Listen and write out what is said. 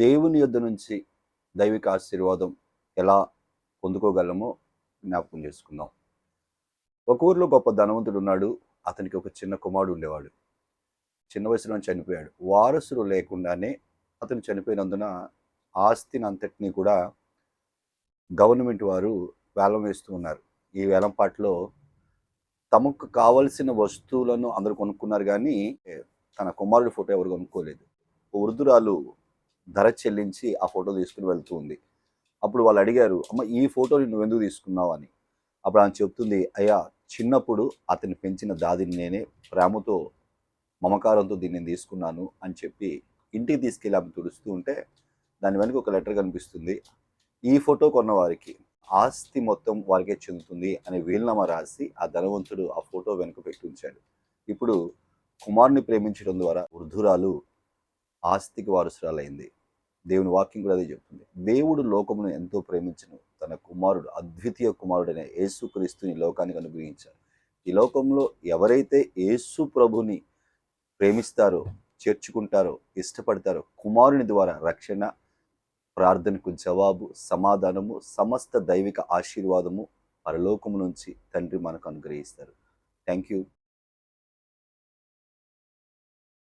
దేవుని యొద్ నుంచి దైవిక ఆశీర్వాదం ఎలా పొందుకోగలమో జ్ఞాపకం చేసుకుందాం. ఒక ఊరిలో గొప్ప ధనవంతుడు ఉన్నాడు. అతనికి ఒక చిన్న కుమారుడు ఉండేవాడు. చిన్న వయసులో చనిపోయాడు. వారసులు లేకుండానే అతను చనిపోయినందున ఆస్తిని అంతటినీ కూడా గవర్నమెంట్ వారు వేలం వేస్తూ ఉన్నారు. ఈ వేలంపాట్లో తమకు కావలసిన వస్తువులను అందరూ కొనుక్కున్నారు కానీ తన కుమారుడి ఫోటో ఎవరు కొనుక్కోలేదు. వృద్ధురాలు ధర చెల్లించి ఆ ఫోటో తీసుకుని వెళ్తూ ఉంది. అప్పుడు వాళ్ళు అడిగారు అమ్మ ఈ ఫోటోని నువ్వు ఎందుకు తీసుకున్నావు? అని. అప్పుడు ఆమె చెప్తుంది అయ్యా చిన్నప్పుడు అతన్ని పెంచిన దాదిని నేనే ప్రేమతో మమకారంతో దీన్ని తీసుకున్నాను అని చెప్పి ఇంటికి తీసుకెళ్ళి ఆమె తుడుస్తూ ఉంటే దాని వెనుక ఒక లెటర్ కనిపిస్తుంది ఈ ఫోటో కొన్న వారికి ఆస్తి మొత్తం వారికే చెందుతుంది అనే వీలునామా రాసి ఆ ధనవంతుడు ఆ ఫోటో వెనుక పెట్టి ఉంచాడు. ఇప్పుడు కుమారుని ప్రేమించడం ద్వారా వృద్ధురాలు ఆస్తికి వారసురాలైంది. దేవుని వాక్యం కూడా అదే చెప్తుంది. దేవుడు లోకమును ఎంతో ప్రేమించను. తన కుమారుడు అద్వితీయ కుమారుడైన యేసుక్రీస్తుని లోకానికి అనుగ్రహించారు ఈ లోకంలో ఎవరైతే యేసు ప్రభుని ప్రేమిస్తారో చేర్చుకుంటారో ఇష్టపడతారో కుమారుని ద్వారా రక్షణ ప్రార్థనకు జవాబు సమాధానము సమస్త దైవిక ఆశీర్వాదము పరలోకము నుంచి తండ్రి మనకు అనుగ్రహిస్తారు. Thank you